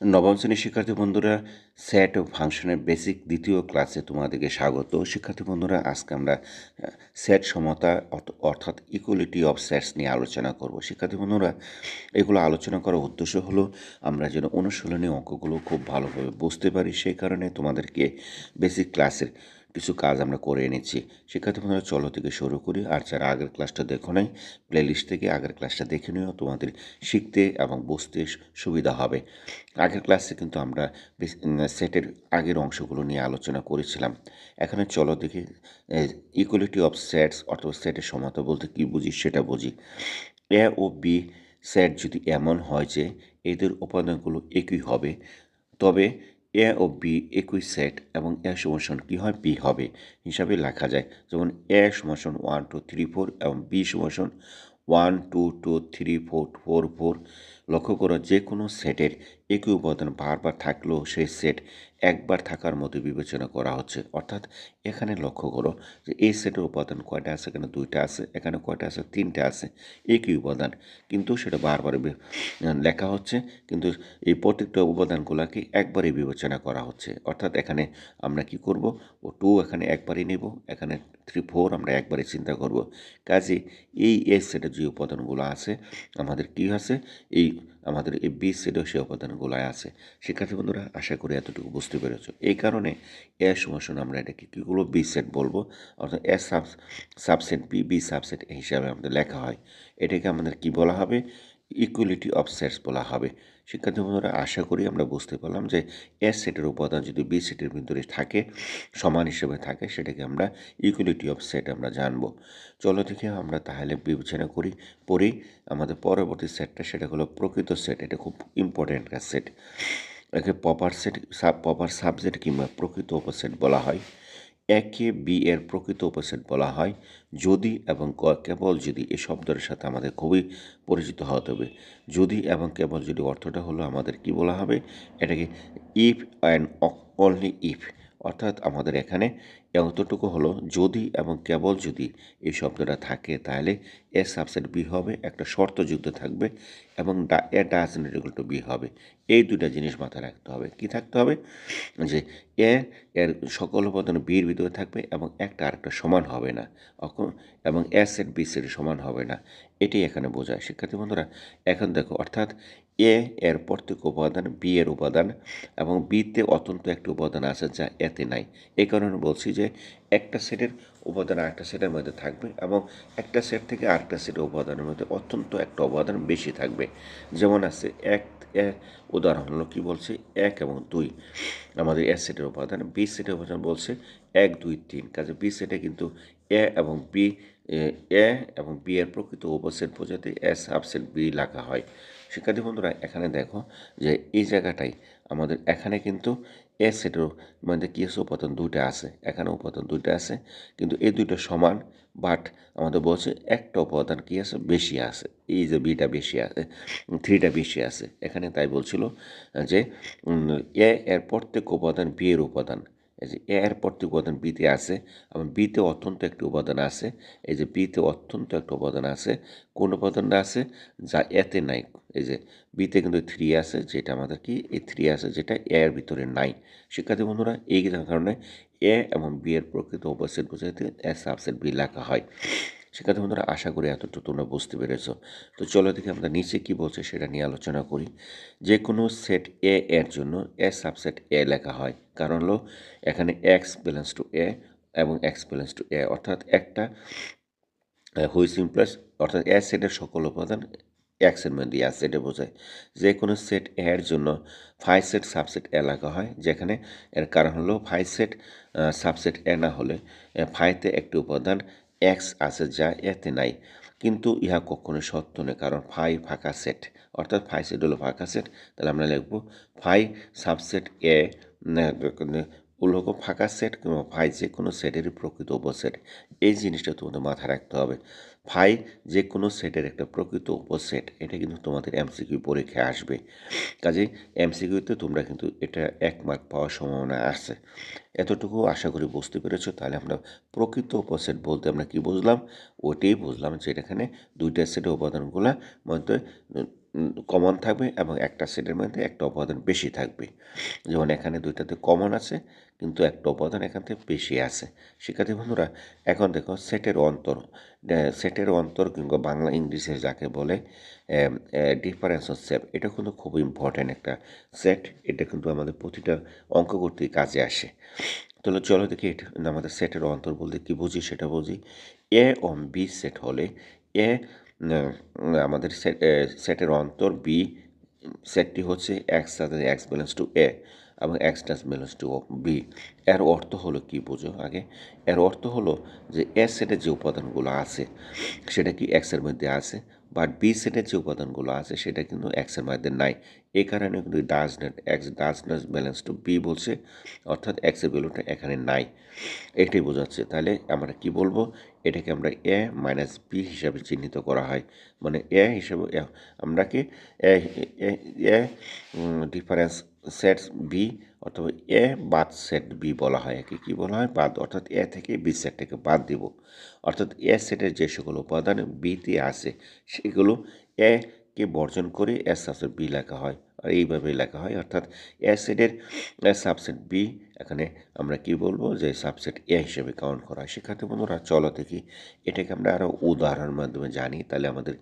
নবম শ্রেণির শিক্ষার্থী বন্ধুরা স্যাট ও ফাংশনের বেসিক দ্বিতীয় ক্লাসে তোমাদেরকে স্বাগত। শিক্ষার্থী বন্ধুরা, আজকে আমরা স্যাট সমতা অর্থাৎ ইকুয়ালিটি অফ স্যাটস নিয়ে আলোচনা করব। শিক্ষার্থী বন্ধুরা, এগুলো আলোচনা করার উদ্দেশ্য হলো, আমরা যেন অনুশীলনী অঙ্কগুলো খুব ভালোভাবে বুঝতে পারি। সেই কারণে তোমাদেরকে বেসিক ক্লাসের কিছু কাজ আমরা করে এনেছি। শিক্ষার্থী বন্ধুরা, চলো থেকে শুরু করি। আর যারা আগের ক্লাসটা দেখো নাই প্লেলিস্ট থেকে আগের ক্লাসটা দেখে নিও। তোমাদের শিখতে এবং বুঝতে সুবিধা হবে। আগের ক্লাসে কিন্তু আমরা সেটের আগের অংশগুলো নিয়ে আলোচনা করেছিলাম। এখানে চলো দেখি ইকুয়ালিটি অফ সেটস অর্থাৎ সেটের সমতা বলতে কী বুঝি সেটা বুঝি। এ ও বি সেট যদি এমন হয় যে, এদের উপাদানগুলো একই হবে, তবে এ ও বি একই সেট এবং এ সমান কী হয়? বি হবে। হিসাবে লেখা যায় যেমন এ সমান ওয়ান, টু, থ্রি, ফোর এবং বি সমান one, two two, three, four four four. লক্ষ্য করো যে কোনো সেটের একই উপাদান বারবার থাকলেও সেই সেট একবার থাকার মতো বিবেচনা করা হচ্ছে। অর্থাৎ এখানে লক্ষ্য করো যে এই সেটের উপাদান কয়টা আছে, এখানে দুইটা আছে, এখানে কয়টা আছে, তিনটা আছে, একই উপাদান। কিন্তু সেটা বারবার লেখা হচ্ছে, কিন্তু এই প্রত্যেকটা উপাদানগুলোকে একবারই বিবেচনা করা হচ্ছে। অর্থাৎ এখানে আমরা কি করব? ও টু এখানে একবারই নেব, এখানে থ্রি ফোর আমরা একবারই চিন্তা করব। কাজে এই এ সেটের যে উপাদানগুলো আছে, আমাদের কি আছে? এই আমাদের এই বি সেটেও সেই উপাদানগুলো আছে। শিক্ষার্থী বন্ধুরা, আশা করি এতটুকু বুঝতে পেরেছ। এই কারণে এ সমস্যা আমরা এটাকে কী কীগুলো বি সেট বলব। অর্থাৎ A sub subset B B subset হিসাবে আমাদের লেখা হয়। এটাকে আমাদের কি বলা হবে? ইকুয়ালিটি অফ সেটস বলা হবে। শিক্ষার্থী বন্ধুরা, আশা করি আমরা বুঝতে পারলাম যে এস সেটের উপাদান যদি বি সেটের ভিতরে থাকে, সমান হিসেবে থাকে, সেটাকে আমরা ইকুয়ালিটি অফ সেট আমরা জানব। চলো থেকে আমরা তাহলে বিবেচনা করি, পড়ি আমাদের পরবর্তী সেটটা সেটা হলো প্রকৃত সেট এটা খুব ইম্পর্ট্যান্ট একটা সেট একে proper set sub proper subject কিংবা প্রকৃত উপসেট বলা হয়। একে বি এর প্রকৃত উপসেট বলা হয়। যদি এবং কেবল যদি এ শব্দের সাথে আমাদের খুবই পরিচিত হতে হবে। যদি এবং কেবল যদি অর্থটা হলো আমাদের কি বলা হবে? এটাকে ইফ অ্যান্ড অনলি ইফ অর্থাৎ আমাদের এখানে এতটুকু হলো যদি এবং কেবল যদি এই শব্দটা থাকে, তাহলে এ সাবসেট বি হবে, একটা শর্ত যুক্ত থাকবে এবং এ ডাজ টু বি হবে। এই দুটা জিনিস মাথায় রাখতে হবে। কি থাকতে হবে? যে এ এর সকল উপাদান বির ভিতরে থাকবে এবং একটা আরেকটা সমান হবে না। এবং এ সেট বি সেট সমান হবে না। এটি এখানে বোঝায়। শিক্ষার্থী বন্ধুরা, এখন দেখো, অর্থাৎ এ এর প্রত্যেক উপাদান বি এর উপাদান এবং বিতে অত্যন্ত একটি উপাদান আছে যা এতে নাই। এই কারণে বলছি যে একটা সেটের উপাদান আরেকটা সেটের মধ্যে থাকবে এবং একটা সেট থেকে আরেকটা সেটের উপাদানের মধ্যে অত্যন্ত একটা উপাদান বেশি থাকবে। যেমন আছে এক উদাহরণ হলো কী বলছে? এক এবং দুই। আমাদের এ সেটের উপাদান বি সেটের উপাদান বলছে এক, দুই, তিন। কাজে বি সেটে কিন্তু এ এবং বি, এ এবং বি এর প্রকৃত উপসেট বোঝাতে এ সাবসেট বি লেখা হয়। শিক্ষার্থী বন্ধুরা, এখানে দেখো যে এই জায়গাটাই আমাদের এখানে কিন্তু এ সেটের মধ্যে কী আছে উপাদান দুইটা আছে এখানে উপাদান দুইটা আছে, কিন্তু এই দুইটা সমান বাট আমাদের বলছে একটা উপাদান কী আছে? বেশি আছে, এই যে বিটা বেশি আছে থ্রিটা বেশি আছে। এখানে তাই বলছিল যে এ এর প্রত্যেক উপাদান বি এর উপাদান এ এর পরটি উপাদান বিতে আছে, এবং বিতে অত্যন্ত একটি উপাদান আছে। এই যে বিতে অত্যন্ত একটা উপাদান আছে। কোন উপাদানটা আছে? যা এতে নাই। এই যে বিতে কিন্তু থ্রি আছে, যেটা আমাদের কি? এই থ্রি আছে, যেটা এর ভিতরে নাই। শিক্ষার্থী বন্ধুরা, এই কারণে এ এবং বি এর প্রকৃত উপস্থিত বোঝাতে এ সাবসেট বি লেখা হয়। শিক্ষার্থী বন্ধুরা আশা করি এতটুকু তোমরা বুঝতে পেরেছ। তো চলো দেখি আমরা নিচে কি বলছে সেটা নিয়ে আলোচনা করি। যে কোনো সেট এ এর জন্য এ সাবসেট এ লেখা হয়। কারণ হলো এখানে এক্স ব্যালেন্স টু এ এবং এক্স ব্যালেন্স টু এ অর্থাৎ একটা হুইস প্লাস অর্থাৎ এ সেটের সকল উপাদান এক্সের মধ্যে আছে এটা বোঝায়। যে কোনো সেট এর জন্য ফাই সেট সাবসেট এ লেখা হয় যেখানে এর কারণ হলো ফাই সেট সাবসেট এ না হলে এ, ফাইতে একটি উপাদান এক্স আছে যা এতে নাই। কিন্তু ইহা কখনো সত্য নয়, কারণ ফাই ফাঁকা সেট অর্থাৎ ফাই সেট হলো ফাঁকা সেট তাহলে আমরা লিখব ফাই সাবসেট এ উল্লেখ ফাঁকা সেট কিংবা ফাই যে কোনো সেটেরই প্রকৃত উপসেট। এই জিনিসটা তোমাদের মাথায় রাখতে হবে। ফাই যে কোনো সেটের একটা প্রকৃত উপসেট এটা কিন্তু তোমাদের এমসিকিউ পরীক্ষায় আসবে। কাজে এমসিকিউতে তোমরা কিন্তু এটা এক মার্ক পাওয়ার সম্ভাবনা আছে। এতটুকু আশা করি বুঝতে পেরেছ। তাহলে আমরা প্রকৃত উপসেট বলতে আমরা কি বুঝলাম? ওটাই বুঝলাম যে এখানে দুইটা সেটের উপাদানগুলো মধ্যে কমন থাকবে এবং একটা সেটের মধ্যে একটা উপাদান বেশি থাকবে। যেমন এখানে দুইটাতে কমন আছে, কিন্তু একটা উপাদান এখান থেকে বেশি আছে। শিক্ষার্থী বন্ধুরা, এখন দেখো সেটের অন্তর। সেটের অন্তর কিংবা বাংলা ইংলিশে যাকে বলে ডিফারেন্স অফ সেট এটা কিন্তু খুব ইম্পর্ট্যান্ট একটা সেট এটা কিন্তু আমাদের প্রতিটা অঙ্ক করতে কাজে আসে। তাহলে চলো দেখি এটা, আমাদের সেটের অন্তর বলতে কী বুঝি সেটা বুঝি। এ অন বি সেট হলে এ আমাদের সেট সেটের অন্তর বি সেটটি হচ্ছে এক্স সাথে এক্স ব্যালেন্স টু এ এবং x does belongs to B এর অর্থ হলো কি বোঝো আগে? এর অর্থ হলো যে এ সেটের যে উপাদানগুলো আছে, সেটা কি এক্সের মধ্যে আছে? বাট বি সেটের যে উপাদানগুলো আছে, সেটা কিন্তু এক্সের মধ্যে নাই। এ কারণে কিন্তু does not x does not belongs to B বলছে, অর্থাৎ এক্সের ভ্যালুটা এখানে নাই। এটাই বোঝাচ্ছে। তাহলে আমরা কি বলব? এটাকে আমরা এ মাইনাস বি হিসাবে চিহ্নিত করা হয়। মানে এ হিসাবে, আমরা কি এ ডিফারেন্স সেট বি অথবা এ বাদ সেট বি বলা হয় একে। কী বলা হয়? বাদ। অর্থাৎ এ থেকে বি সেটটাকে বাদ দিব। অর্থাৎ এ সেটের যে সকল উপাদান বিতে আছে, সেগুলো এ কে বর্জন করে এস সাথে বি লেখা হয়। এইভাবে লেখা হয়। অর্থাৎ সেটের সাবসেট বি এখানে আমরা কি বলব যে সাবসেট এ হিসেবে কাউন্ট করা হয়। শিক্ষার্থী বন্ধুরা, চলো দেখি। এটাকে আমরা আরও উদাহরণের মাধ্যমে জানি, তাহলে আমাদের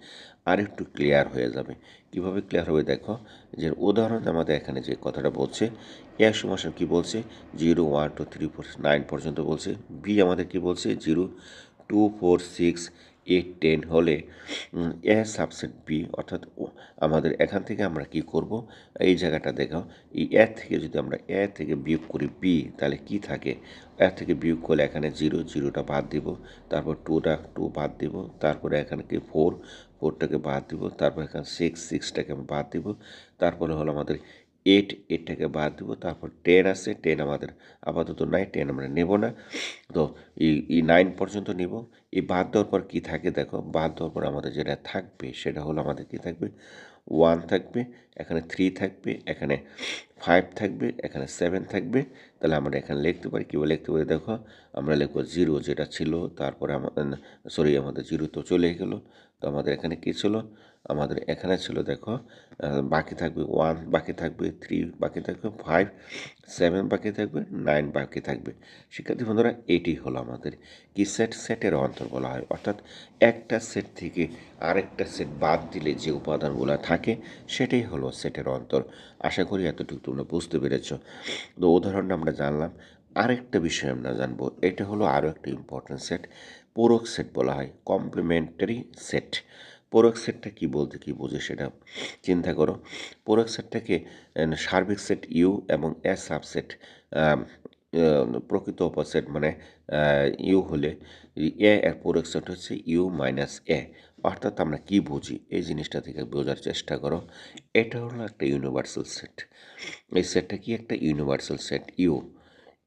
আর একটু ক্লিয়ার হয়ে যাবে। কীভাবে ক্লিয়ার হবে দেখো, যে উদাহরণ আমাদের এখানে যে কথাটা বলছে এ সমাসন কি বলছে? Zero one two three four nine পর্যন্ত বলছে। বি আমাদের কি বলছে? Zero two four six eight ten হলে এ সাবসেট বি অর্থাৎ আমাদের এখান থেকে আমরা কি করব? এই জায়গাটা দেখো এই এ থেকে যদি আমরা এ থেকে বিয়োগ করি বি তাহলে কি থাকে? এ থেকে বিয়োগ করলে এখানে জিরো জিরোটা বাদ দিব। তারপর টুটা টু বাদ দিব। তারপরে এখানে কি ফোর ফোরটাকে বাদ দিব। তারপর এখানে সিক্স সিক্সটাকে আমি বাদ দিব। তারপরে হলো আমাদের এইট এইটটাকে বাদ দিব, তারপর টেন আছে টেন আমাদের আপাতত নাই টেন আমরা নেব না। তো এই নাইন পর্যন্ত নেব। এই বাদ দেওয়ার পর কী থাকে দেখো, বাদ দেওয়ার পর আমাদের যেটা থাকবে, সেটা হলো আমাদের কী থাকবে? ওয়ান থাকবে, এখানে থ্রি থাকবে, এখানে ফাইভ থাকবে, এখানে সেভেন থাকবে। তাহলে আমরা এখানে লিখতে পারি কীভাবে লিখতে পারি দেখো, আমরা লিখব জিরো যেটা ছিল, তারপরে আমাদের সরি আমাদের জিরো তো চলে গেল। তো আমাদের এখানে কী ছিল? আমাদের এখানে ছিল, দেখো বাকি থাকবে ওয়ান বাকি থাকবে থ্রি বাকি থাকবে ফাইভ সেভেন বাকি থাকবে নাইন বাকি থাকবে। শিক্ষার্থী বন্ধুরা, এটি হলো আমাদের কি সেট সেটের অন্তর বলা হয়। অর্থাৎ একটা সেট থেকে আরেকটা সেট বাদ দিলে যে উপাদানগুলো থাকে, সেটাই হলো সেটের অন্তর। আশা করি এতটুকু তোমরা বুঝতে পেরেছ। তো উদাহরণটা আমরা জানলাম। আরেকটা বিষয় আমরা জানব, এটা হলো আরও একটা ইম্পর্টেন্ট সেট পূরক সেট বলা হয় কমপ্লিমেন্টারি সেট পূরক সেটটা কী বলতে, কী বোঝে সেটা চিন্তা করো। পূরক সেটটাকে সার্বিক সেট ইউ এবং এ সাবসেট প্রকৃত অপসেট মানে ইউ হলে, এ এর পূরক সেট হচ্ছে ইউ মাইনাস এ। অর্থাৎ আমরা কি বুঝি? এই জিনিসটা থেকে বোঝার চেষ্টা করো। এটা হলো একটা ইউনিভার্সাল সেট এই সেটটা কি একটা ইউনিভার্সাল সেট ইউ।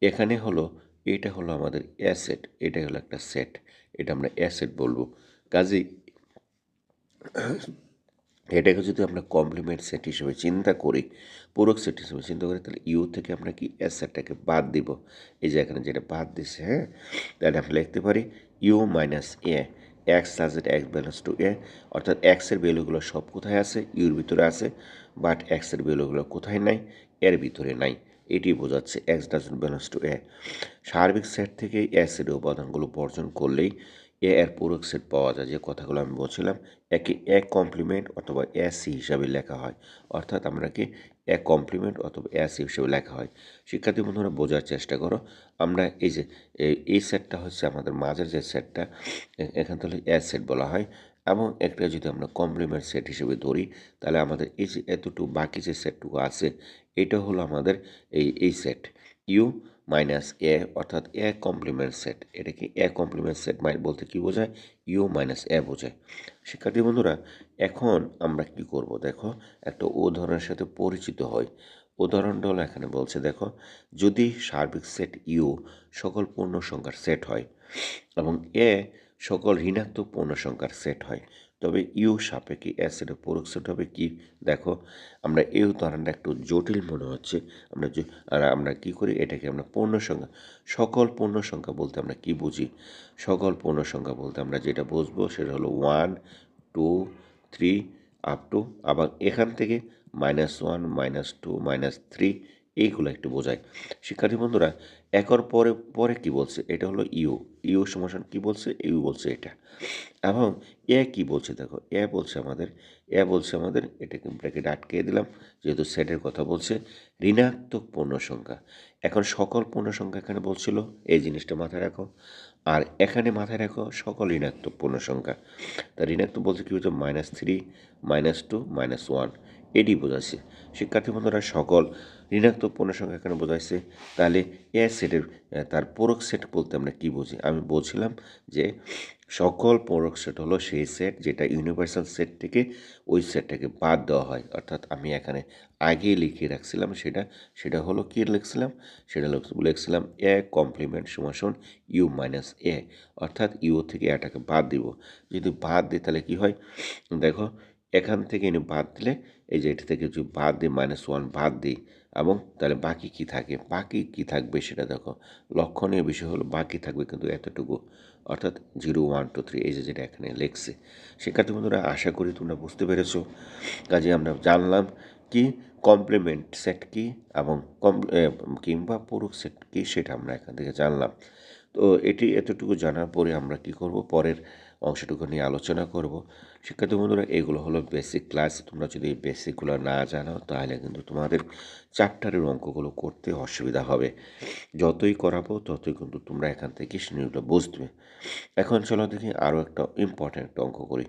এখানে হলো, এটা হলো আমাদের অ্যাসেট এটা হলো একটা সেট। এটা আমরা অ্যাসেট বলব। কাজেই এটাকে যদি আমরা কমপ্লিমেন্ট সেট হিসেবে চিন্তা করি, পূরক সেট হিসেবে চিন্তা করি, তাহলে ইউ থেকে আমরা কি এস সেটটাকে বাদ দিব? এই যে এখানে যেটা বাদ দিছে হ্যাঁ? তাহলে আমরা লিখতে পারি U minus A x such that x belongs to A অর্থাৎ এক্সের ভ্যালুগুলো সব কোথায় আছে? ইউর ভিতরে আছে বাট এক্সের ভ্যালুগুলো কোথায় নাই? এর ভিতরে নাই। এটি বোঝাচ্ছে x doesn't belongs to A সার্বিক সেট থেকে অ্যাসিড উপাদানগুলো বর্জন করলেই এ এর পূরক সেট পাওয়া যায়, যে কথাগুলো আমি বলছিলাম, একে এক কমপ্লিমেন্ট অথবা এসি হিসাবে লেখা হয়। অর্থাৎ আমরা কি এক কমপ্লিমেন্ট অথবা এসি হিসাবে লেখা হয়। শিক্ষার্থী বন্ধুরা, বোঝার চেষ্টা করো। আমরা এই যে, এই সেটটা হচ্ছে আমাদের মাঝের যে সেটটা এখান থেকে এ সেট বলা হয়। এবং একটা যদি আমরা কমপ্লিমেন্ট সেট হিসেবে ধরি, তাহলে আমাদের এই যে এতটুকু বাকি যে সেটটুকু আছে, এটা হলো আমাদের এই এই সেট। ইউ মাইনাস এ অর্থাৎ এ কমপ্লিমেন্ট সেট এটা কি এ কমপ্লিমেন্ট সেট বলতে কি বোঝায়? ইউ মাইনাস এ বোঝায়। শিক্ষার্থী বন্ধুরা, এখন আমরা কি করব? দেখো, একটা উদাহরণের সাথে পরিচিত হই। উদাহরণটা হলো এখানে বলছে, দেখো, যদি সার্বিক সেট ইউ সকল পূর্ণ সংখ্যার সেট হয় এবং এ সকল ঋণাত্মক পূর্ণ সংখ্যার সেট হয় তবে ইউ সাপেক্ষে অ্যাসিডের পূরক সেট হবে কি? দেখো, আমরা এই উদাহরণটা একটু জটিল মনে হচ্ছে। আমরা আর আমরা কি করি? এটাকে আমরা পূর্ণ সংখ্যা সকল পূর্ণ সংখ্যা বলতে আমরা কি বুঝি? সকল পূর্ণ সংখ্যা বলতে আমরা যেটা বুঝব সেটা হলো one two three up to আবার এখান থেকে minus one minus two minus three এইগুলো একটু বোঝায় শিক্ষার্থী বন্ধুরা, একর পরে পরে কি বলছে? এটা হলো ইউ। ইউ সমাসান কি বলছে? ইউ বলছে এটা। এবং এ কি বলছে দেখো, এ বলছে আমাদের, এ বলছে আমাদের, এটাকে ব্র্যাকেট আটকে দিলাম, যেহেতু সেটের কথা বলছে, ঋণাত্মক পূর্ণ সংখ্যা। এখন সকল পূর্ণ সংখ্যা এখানে বলছিল, এই জিনিসটা মাথায় রাখো। আর এখানে মাথায় রাখো সকল ঋণাত্মক পূর্ণ সংখ্যা। তা ঋণাত্মক বলছে কী হচ্ছে minus three minus two minus one এটি বোঝাচ্ছে। শিক্ষার্থী বন্ধুরা, সকল ঋণাত্মক পূর্ণ সংখ্যা এখানে বোঝাইছে তাহলে এ সেটের তার পূরক সেট বলতে আমরা কি বুঝি? আমি বলছিলাম যে সকল পূরক সেট হলো সেই সেট যেটা ইউনিভার্সাল সেট থেকে ওই সেটটাকে বাদ দেওয়া হয়। অর্থাৎ আমি এখানে আগে লিখে রাখছিলাম সেটা সেটা হলো কী লিখছিলাম? সেটা লিখ- লিখছিলাম এ কমপ্লিমেন্ট সমাসন ইউ মাইনাস এ অর্থাৎ ইউ থেকে এটাকে বাদ দিব। যদি বাদ দিই তাহলে কি হয়? দেখো এখান থেকে এনে বাদ দিলে, এই যে এটা থেকে যদি বাদ দিই মাইনাস ওয়ান বাদ দিই, এবং তাহলে বাকি কি থাকে? বাকি কি থাকবে সেটা দেখো। লক্ষণীয় বিষয় হলো বাকি থাকবে কিন্তু এতটুকু। অর্থাৎ জিরো ওয়ান টু থ্রি এই যে যেটা এখানে লেখছে। শিক্ষার্থী বন্ধুরা, আশা করি তোমরা বুঝতে পেরেছ। কাজে আমরা জানলাম কি কমপ্লিমেন্ট সেট কি এবং কম কিংবা পুরুষ সেট কি সেটা আমরা এখান থেকে জানলাম। তো এটি এতটুকু জানার পরে আমরা কি করব? পরের অংশটুকু নিয়ে আলোচনা করব। শিক্ষার্থী বন্ধুরা, এগুলো হলো বেসিক ক্লাস তোমরা যদি বেসিকগুলো না জানো, তাহলে কিন্তু তোমাদের চ্যাপ্টারের অঙ্কগুলো করতে অসুবিধা হবে। যতই করাবো, ততই কিন্তু তোমরা এখান থেকে জিনিসগুলো বুঝবে। এখন চলো দেখি আরও একটা ইম্পর্ট্যান্ট অঙ্ক করি।